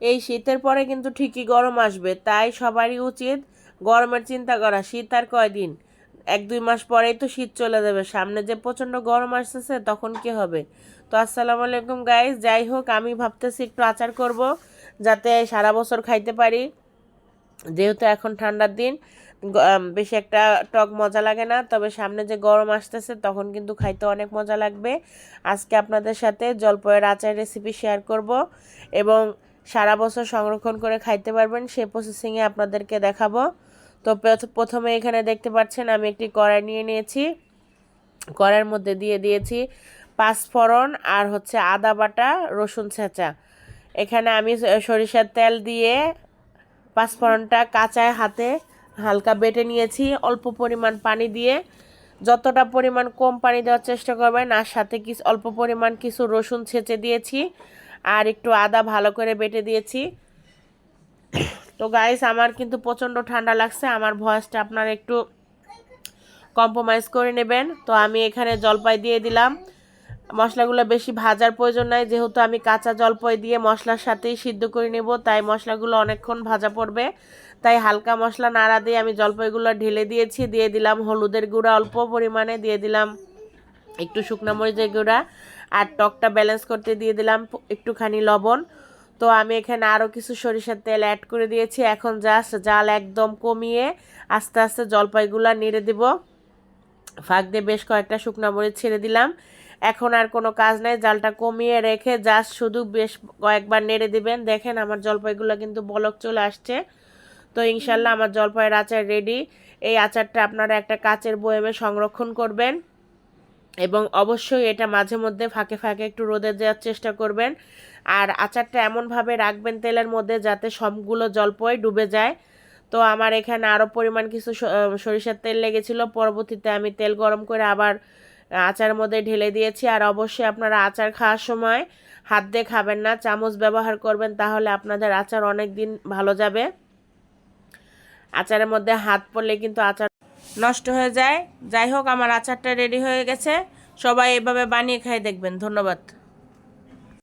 এই শীতের পরে কিন্তু ঠিকই গরম আসবে, তাই সবারই উচিত গরমের চিন্তা করা। শীত আর কয়দিন? এক, দুই মাস পরেই তো শীত চলে যাবে। সামনে যে প্রচণ্ড গরম আসতেছে, তখন কি হবে? তো আসসালামু আলাইকুম গাইস যাই হোক, আমি ভাবতেছি একটু আচার করব, যাতে সারা বছর খাইতে পারি। যেহেতু এখন ঠান্ডার দিন বেশি একটা টক মজা লাগে না, তবে সামনে যে গরম আসতেছে, তখন কিন্তু খাইতে অনেক মজা লাগবে। আজকে আপনাদের সাথে জলপয়ের আচার রেসিপি শেয়ার করব এবং সারা বছর সংরক্ষণ করে খাইতে পারবেন, সে প্রসেসিংয়ে আপনাদেরকে দেখাবো। তো প্রথ- প্রথমে এখানে দেখতে পাচ্ছেন, আমি একটি কড়াই নিয়ে নিয়েছি। কড়াইয়ের মধ্যে দিয়ে দিয়েছি পাঁচফোড়ন আর হচ্ছে আদা বাটা, রসুন ছেঁচা। এখানে আমি সরিষার তেল দিয়ে পাঁচফোড়নটা কাঁচায় হাতে হালকা বেটে নিয়েছি, অল্প পরিমাণ পানি দিয়ে। যতটা পরিমাণ কম পানি দেওয়ার চেষ্টা করবেন, আর সাথে কিছু, অল্প পরিমাণ কিছু রসুন ছেঁচে দিয়েছি। আর একটু আদা ভালো করে বেটে দিয়েছি। তো গাইস আমার কিন্তু প্রচণ্ড ঠান্ডা লাগছে। আমার ভয়েসটা আপনারা একটু কম্প্রোমাইজ করে নেবেন। তো আমি এখানে জলপাই দিয়ে দিলাম। মশলাগুলো বেশি ভাজার প্রয়োজন নাই। যেহেতু আমি কাঁচা জলপাই দিয়ে মশলার সাথেই সিদ্ধ করে নেব, তাই মশলাগুলো অনেকক্ষণ ভাজা পড়বে। তাই হালকা মশলা নাড়া দিয়ে আমি জলপাইগুলো ঢেলে দিয়েছি। দিয়ে দিলাম হলুদের গুঁড়া অল্প পরিমাণে। দিয়ে দিলাম একটু শুকনো মরিচের গুঁড়া আর টকটা ব্যালেন্স করতে দিয়ে দিলাম একটুখানি লবণ। তো আমি এখানে আরও কিছু সরিষার তেল অ্যাড করে দিয়েছি। এখন জাস্ট জাল একদম কমিয়ে আস্তে আস্তে জলপাইগুলো নেড়ে দেব। ফাঁক দিয়ে বেশ কয়েকটা শুকনো মরিচ ছেড়ে দিলাম। এখন আর কোনো কাজ নাই, জালটা কমিয়ে রেখে জাস্ট শুধু বেশ কয়েকবার নেড়ে দিবেন। দেখেন আমার জলপাইগুলো কিন্তু বলক চলে আসছে। তো ইনশাল্লাহ আমার জলপাইয়ের আচার রেডি এই আচারটা আপনারা একটা কাচের বয়ামে সংরক্ষণ করবেন। এবং অবশ্যই এটা মাঝে মধ্যে ফাঁকে ফাঁকে একটু রোদে দেওয়ার চেষ্টা করবেন। আর আচারটা এমনভাবে রাখবেন তেলের মধ্যে যাতে সবগুলো জলপই ডুবে যায়। তো আমার এখানে আরও পরিমাণ কিছু সরিষার তেল লেগেছিল। পরবর্তীতে আমি তেল গরম করে আবার আচারের মধ্যে ঢেলে দিয়েছি। আর অবশ্যই আপনারা আচার খাওয়ার সময় হাত দিয়ে খাবেন না, চামচ ব্যবহার করবেন, তাহলে আপনাদের আচার অনেক দিন ভালো যাবে। আচারের মধ্যে হাত পড়লে কিন্তু আচার নষ্ট হয়ে যায়। যাই হোক, আমার আচারটা রেডি হয়ে গেছে। সবাই এভাবে বানিয়ে খাই দেখবেন। ধন্যবাদ।